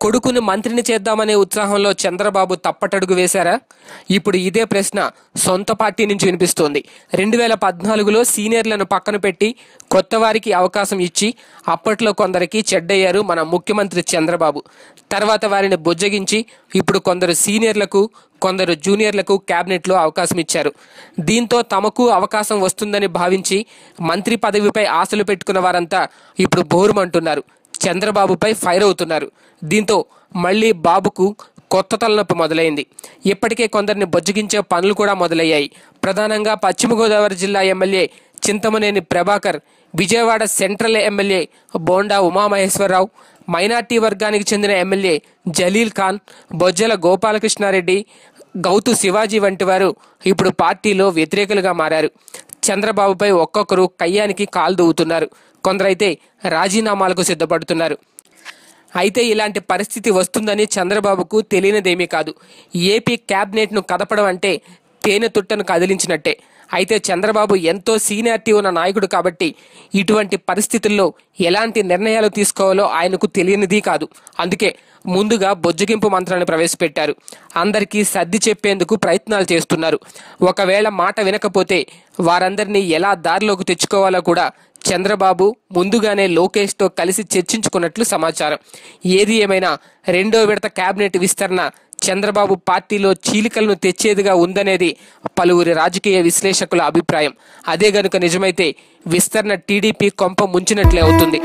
కొడుకుని మంత్రిని చేద్దామనే ఉత్సాహంలో చంద్రబాబు తప్పటడుగు వేశారా? ఇప్పుడు ఇదే ప్రశ్న సొంత పార్టీ నుంచి వినిపిస్తోంది. రెండు వేల పద్నాలుగులో సీనియర్లను పక్కన పెట్టి కొత్త వారికి అవకాశం ఇచ్చి అప్పట్లో కొందరికి చెడ్డయ్యారు మన ముఖ్యమంత్రి చంద్రబాబు. తర్వాత వారిని బుజ్జగించి ఇప్పుడు కొందరు సీనియర్లకు కొందరు జూనియర్లకు క్యాబినెట్లో అవకాశం ఇచ్చారు. దీంతో తమకు అవకాశం వస్తుందని భావించి మంత్రి పదవిపై ఆశలు పెట్టుకున్న వారంతా ఇప్పుడు బోరుమంటున్నారు. చంద్రబాబుపై ఫైర్ అవుతున్నారు. దీంతో మళ్ళీ బాబుకు కొత్త తలనొప్పి మొదలైంది. ఇప్పటికే కొందరిని బొజ్జగించే పనులు కూడా మొదలయ్యాయి. ప్రధానంగా పశ్చిమ గోదావరి జిల్లా MLA Chintamaneni Prabhakar Vijayawada central MLA Bonda Umamaheswara Rao minority వర్గానికి చెందిన ఎమ్మెల్యే జలీల్ ఖాన్ బొజ్జల గోపాలకృష్ణారెడ్డి గౌతు శివాజీ వంటి వారు ఇప్పుడు పార్టీలో వ్యతిరేకులుగా మారారు. చంద్రబాబుపై ఒక్కొక్కరు కయ్యానికి కాలు దూవుతున్నారు కొందరైతే రాజీనామాలకు సిద్ధపడుతున్నారు. అయితే ఇలాంటి పరిస్థితి వస్తుందని చంద్రబాబుకు తెలియనిదేమీ కాదు. ఏపీ క్యాబినెట్ను కదపడం అంటే తేనె తుట్టను కదిలించినట్టే. అయితే చంద్రబాబు ఎంతో సీనియారిటీ ఉన్న నాయకుడు కాబట్టి ఇటువంటి పరిస్థితుల్లో ఎలాంటి నిర్ణయాలు తీసుకోవాలో ఆయనకు తెలియనిది కాదు. అందుకే ముందుగా బొజ్జగింపు మంత్రాన్ని ప్రవేశపెట్టారు. అందరికీ సర్ది చెప్పేందుకు ప్రయత్నాలు చేస్తున్నారు. ఒకవేళ మాట వినకపోతే వారందరినీ ఎలా దారిలోకి తెచ్చుకోవాలో కూడా చంద్రబాబు ముందుగానే లోకేష్తో కలిసి చర్చించుకున్నట్లు సమాచారం. ఏది ఏమైనా రెండో విడత కేబినెట్ విస్తరణ చంద్రబాబు పార్టీలో చీలికలను తెచ్చేదిగా ఉందనేది పలువురి రాజకీయ విశ్లేషకుల అభిప్రాయం. అదే గనుక నిజమైతే విస్తరణ టీడీపీ కొంప ముంచినట్లే అవుతుంది.